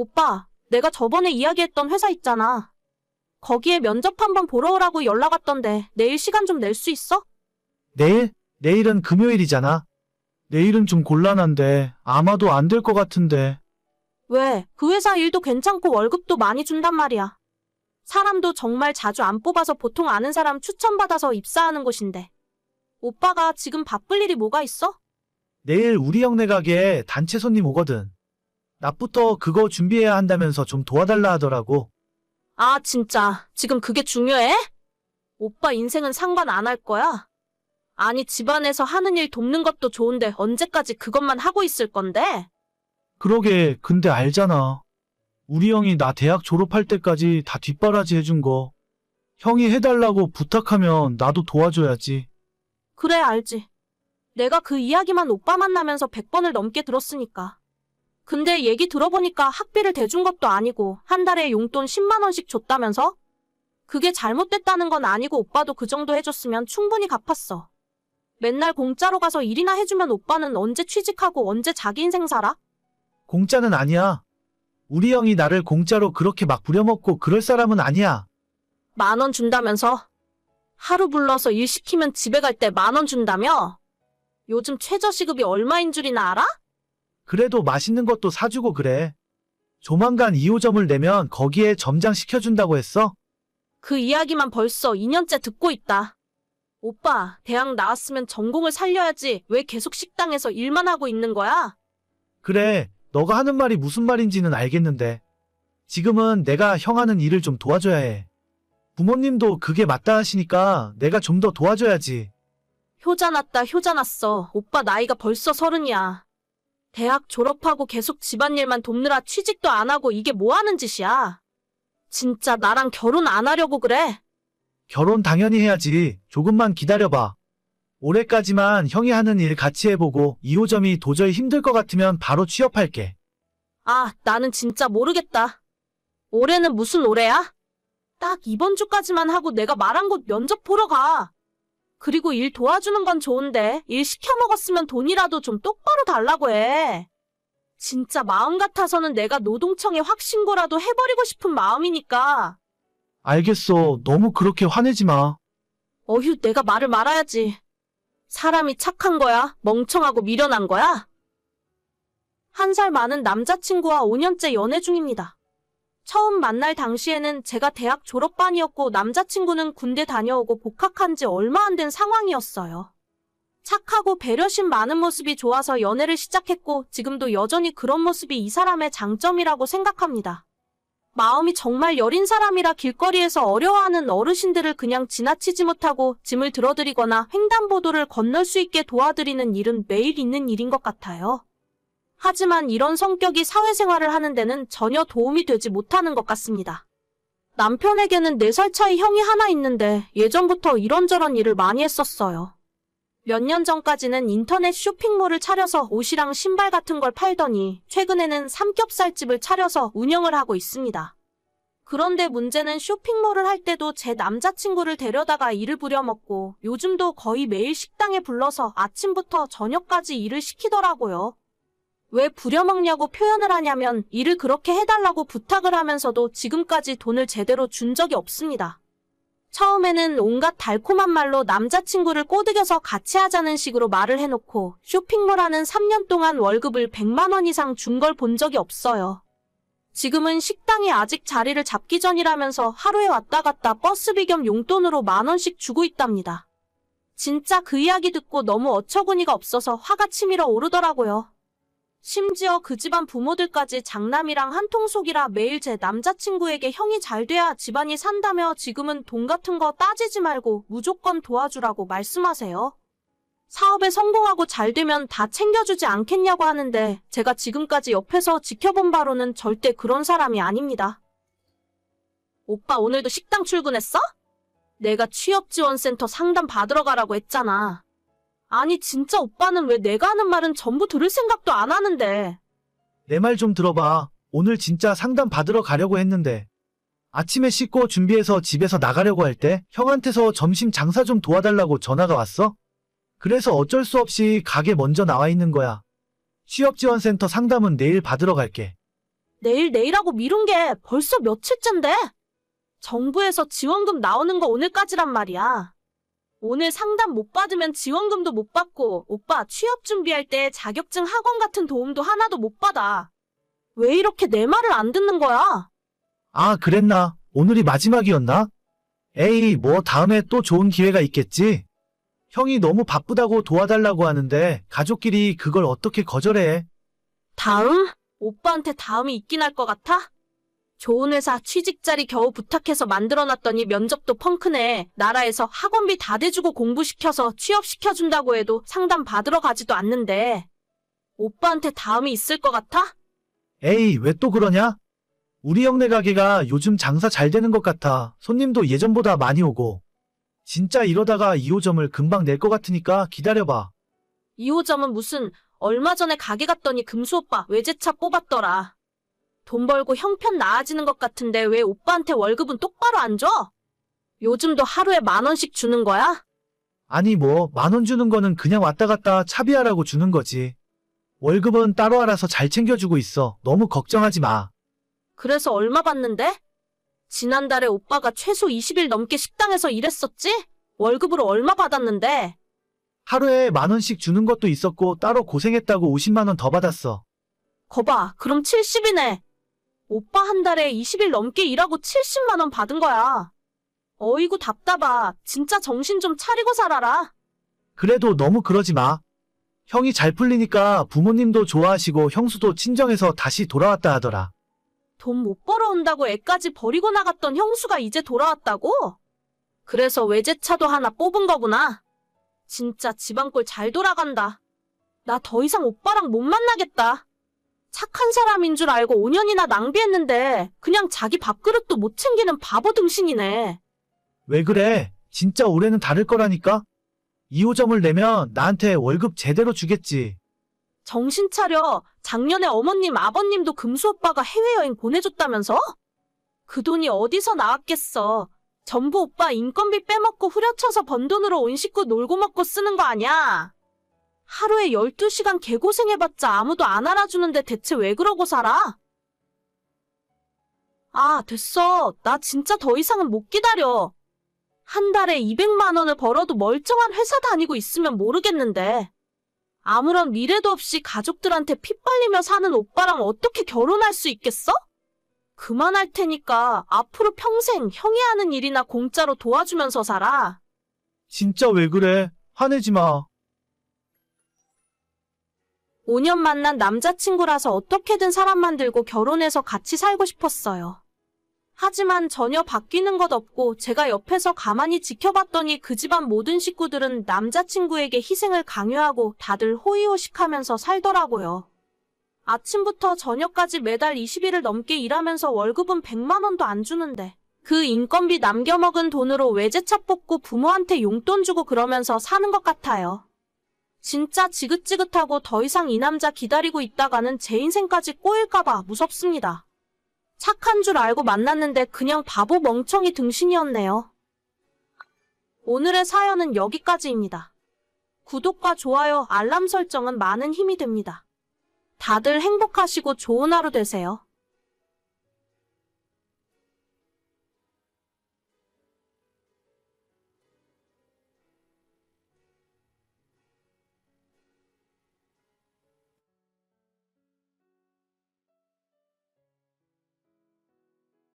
오빠, 내가 저번에 이야기했던 회사 있잖아. 거기에 면접 한번 보러 오라고 연락 왔던데 내일 시간 좀 낼 수 있어? 내일? 내일은 금요일이잖아. 내일은 좀 곤란한데 아마도 안 될 것 같은데. 왜? 그 회사 일도 괜찮고 월급도 많이 준단 말이야. 사람도 정말 자주 안 뽑아서 보통 아는 사람 추천받아서 입사하는 곳인데. 오빠가 지금 바쁠 일이 뭐가 있어? 내일 우리 형네 가게에 단체 손님 오거든. 낮부터 그거 준비해야 한다면서 좀 도와달라 하더라고. 아, 진짜. 지금 그게 중요해? 오빠 인생은 상관 안 할 거야? 아니, 집안에서 하는 일 돕는 것도 좋은데 언제까지 그것만 하고 있을 건데? 그러게, 근데 알잖아. 우리 형이 나 대학 졸업할 때까지 다 뒷바라지 해준 거. 형이 해달라고 부탁하면 나도 도와줘야지. 그래, 알지. 내가 그 이야기만 오빠 만나면서 100번을 넘게 들었으니까. 근데 얘기 들어보니까 학비를 대준 것도 아니고 한 달에 용돈 10만원씩 줬다면서? 그게 잘못됐다는 건 아니고 오빠도 그 정도 해줬으면 충분히 갚았어. 맨날 공짜로 가서 일이나 해주면 오빠는 언제 취직하고 언제 자기 인생 살아? 공짜는 아니야. 우리 형이 나를 공짜로 그렇게 막 부려먹고 그럴 사람은 아니야. 만 원 준다면서? 하루 불러서 일 시키면 집에 갈 때 만 원 준다며? 요즘 최저시급이 얼마인 줄이나 알아? 그래도 맛있는 것도 사주고 그래. 조만간 2호점을 내면 거기에 점장 시켜준다고 했어? 그 이야기만 벌써 2년째 듣고 있다. 오빠, 대학 나왔으면 전공을 살려야지 왜 계속 식당에서 일만 하고 있는 거야? 그래, 너가 하는 말이 무슨 말인지는 알겠는데. 지금은 내가 형 하는 일을 좀 도와줘야 해. 부모님도 그게 맞다 하시니까 내가 좀 더 도와줘야지. 효자 났다, 효자 났어. 오빠 나이가 벌써 서른이야. 대학 졸업하고 계속 집안일만 돕느라 취직도 안 하고 이게 뭐 하는 짓이야? 진짜 나랑 결혼 안 하려고 그래? 결혼 당연히 해야지. 조금만 기다려봐. 올해까지만 형이 하는 일 같이 해보고 2호점이 도저히 힘들 것 같으면 바로 취업할게. 아, 나는 진짜 모르겠다. 올해는 무슨 올해야? 딱 이번 주까지만 하고 내가 말한 곳 면접 보러 가. 그리고 일 도와주는 건 좋은데 일 시켜 먹었으면 돈이라도 좀 똑바로 달라고 해. 진짜 마음 같아서는 내가 노동청에 확 신고라도 해버리고 싶은 마음이니까. 알겠어. 너무 그렇게 화내지 마. 어휴, 내가 말을 말아야지. 사람이 착한 거야? 멍청하고 미련한 거야? 한 살 많은 남자친구와 5년째 연애 중입니다. 처음 만날 당시에는 제가 대학 졸업반이었고 남자친구는 군대 다녀오고 복학한 지 얼마 안 된 상황이었어요. 착하고 배려심 많은 모습이 좋아서 연애를 시작했고 지금도 여전히 그런 모습이 이 사람의 장점이라고 생각합니다. 마음이 정말 여린 사람이라 길거리에서 어려워하는 어르신들을 그냥 지나치지 못하고 짐을 들어드리거나 횡단보도를 건널 수 있게 도와드리는 일은 매일 있는 일인 것 같아요. 하지만 이런 성격이 사회생활을 하는 데는 전혀 도움이 되지 못하는 것 같습니다. 남편에게는 4살 차이 형이 하나 있는데 예전부터 이런저런 일을 많이 했었어요. 몇 년 전까지는 인터넷 쇼핑몰을 차려서 옷이랑 신발 같은 걸 팔더니 최근에는 삼겹살집을 차려서 운영을 하고 있습니다. 그런데 문제는 쇼핑몰을 할 때도 제 남자친구를 데려다가 일을 부려먹고 요즘도 거의 매일 식당에 불러서 아침부터 저녁까지 일을 시키더라고요. 왜 부려먹냐고 표현을 하냐면 일을 그렇게 해달라고 부탁을 하면서도 지금까지 돈을 제대로 준 적이 없습니다. 처음에는 온갖 달콤한 말로 남자친구를 꼬드겨서 같이 하자는 식으로 말을 해놓고 쇼핑몰 하는 3년 동안 월급을 100만원 이상 준 걸 본 적이 없어요. 지금은 식당이 아직 자리를 잡기 전이라면서 하루에 왔다 갔다 버스비 겸 용돈으로 만원씩 주고 있답니다. 진짜 그 이야기 듣고 너무 어처구니가 없어서 화가 치밀어 오르더라고요. 심지어 그 집안 부모들까지 장남이랑 한통속이라 매일 제 남자친구에게 형이 잘 돼야 집안이 산다며 지금은 돈 같은 거 따지지 말고 무조건 도와주라고 말씀하세요. 사업에 성공하고 잘 되면 다 챙겨주지 않겠냐고 하는데 제가 지금까지 옆에서 지켜본 바로는 절대 그런 사람이 아닙니다. 오빠 오늘도 식당 출근했어? 내가 취업지원센터 상담 받으러 가라고 했잖아. 아니 진짜 오빠는 왜 내가 하는 말은 전부 들을 생각도 안 하는데. 내 말 좀 들어봐. 오늘 진짜 상담 받으러 가려고 했는데. 아침에 씻고 준비해서 집에서 나가려고 할 때 형한테서 점심 장사 좀 도와달라고 전화가 왔어? 그래서 어쩔 수 없이 가게 먼저 나와 있는 거야. 취업지원센터 상담은 내일 받으러 갈게. 내일 내일하고 미룬 게 벌써 며칠째인데? 정부에서 지원금 나오는 거 오늘까지란 말이야. 오늘 상담 못 받으면 지원금도 못 받고 오빠 취업 준비할 때 자격증 학원 같은 도움도 하나도 못 받아. 왜 이렇게 내 말을 안 듣는 거야? 아, 그랬나? 오늘이 마지막이었나? 에이, 뭐 다음에 또 좋은 기회가 있겠지? 형이 너무 바쁘다고 도와달라고 하는데 가족끼리 그걸 어떻게 거절해? 다음? 오빠한테 다음이 있긴 할 것 같아? 좋은 회사 취직 자리 겨우 부탁해서 만들어놨더니 면접도 펑크네. 나라에서 학원비 다 대주고 공부시켜서 취업시켜준다고 해도 상담 받으러 가지도 않는데. 오빠한테 다음이 있을 것 같아? 에이, 왜 또 그러냐? 우리 형네 가게가 요즘 장사 잘 되는 것 같아. 손님도 예전보다 많이 오고. 진짜 이러다가 2호점을 금방 낼 것 같으니까 기다려봐. 2호점은 무슨 얼마 전에 가게 갔더니 금수 오빠 외제차 뽑았더라. 돈 벌고 형편 나아지는 것 같은데 왜 오빠한테 월급은 똑바로 안 줘? 요즘도 하루에 만 원씩 주는 거야? 아니 뭐 만 원 주는 거는 그냥 왔다 갔다 차비하라고 주는 거지. 월급은 따로 알아서 잘 챙겨주고 있어. 너무 걱정하지 마. 그래서 얼마 받는데? 지난달에 오빠가 최소 20일 넘게 식당에서 일했었지? 월급으로 얼마 받았는데? 하루에 만 원씩 주는 것도 있었고 따로 고생했다고 50만 원 더 받았어. 거봐, 그럼 70이네. 오빠 한 달에 20일 넘게 일하고 70만 원 받은 거야. 어이구 답답아. 진짜 정신 좀 차리고 살아라. 그래도 너무 그러지 마. 형이 잘 풀리니까 부모님도 좋아하시고 형수도 친정에서 다시 돌아왔다 하더라. 돈 못 벌어온다고 애까지 버리고 나갔던 형수가 이제 돌아왔다고? 그래서 외제차도 하나 뽑은 거구나. 진짜 집안꼴 잘 돌아간다. 나 더 이상 오빠랑 못 만나겠다. 착한 사람인 줄 알고 5년이나 낭비했는데 그냥 자기 밥그릇도 못 챙기는 바보 등신이네. 왜 그래? 진짜 올해는 다를 거라니까? 2호점을 내면 나한테 월급 제대로 주겠지. 정신 차려. 작년에 어머님, 아버님도 금수 오빠가 해외여행 보내줬다면서? 그 돈이 어디서 나왔겠어. 전부 오빠 인건비 빼먹고 후려쳐서 번 돈으로 온 식구 놀고 먹고 쓰는 거 아니야? 하루에 12시간 개고생해봤자 아무도 안 알아주는데 대체 왜 그러고 살아? 아, 됐어. 나 진짜 더 이상은 못 기다려. 한 달에 200만 원을 벌어도 멀쩡한 회사 다니고 있으면 모르겠는데. 아무런 미래도 없이 가족들한테 피 빨리며 사는 오빠랑 어떻게 결혼할 수 있겠어? 그만할 테니까 앞으로 평생 형이 하는 일이나 공짜로 도와주면서 살아. 진짜 왜 그래? 화내지 마. 5년 만난 남자친구라서 어떻게든 사람 만들고 결혼해서 같이 살고 싶었어요. 하지만 전혀 바뀌는 것 없고 제가 옆에서 가만히 지켜봤더니 그 집안 모든 식구들은 남자친구에게 희생을 강요하고 다들 호의호식하면서 살더라고요. 아침부터 저녁까지 매달 20일을 넘게 일하면서 월급은 100만 원도 안 주는데 그 인건비 남겨먹은 돈으로 외제차 뽑고 부모한테 용돈 주고 그러면서 사는 것 같아요. 진짜 지긋지긋하고 더 이상 이 남자 기다리고 있다가는 제 인생까지 꼬일까봐 무섭습니다. 착한 줄 알고 만났는데 그냥 바보 멍청이 등신이었네요. 오늘의 사연은 여기까지입니다. 구독과 좋아요, 알람 설정은 많은 힘이 됩니다. 다들 행복하시고 좋은 하루 되세요.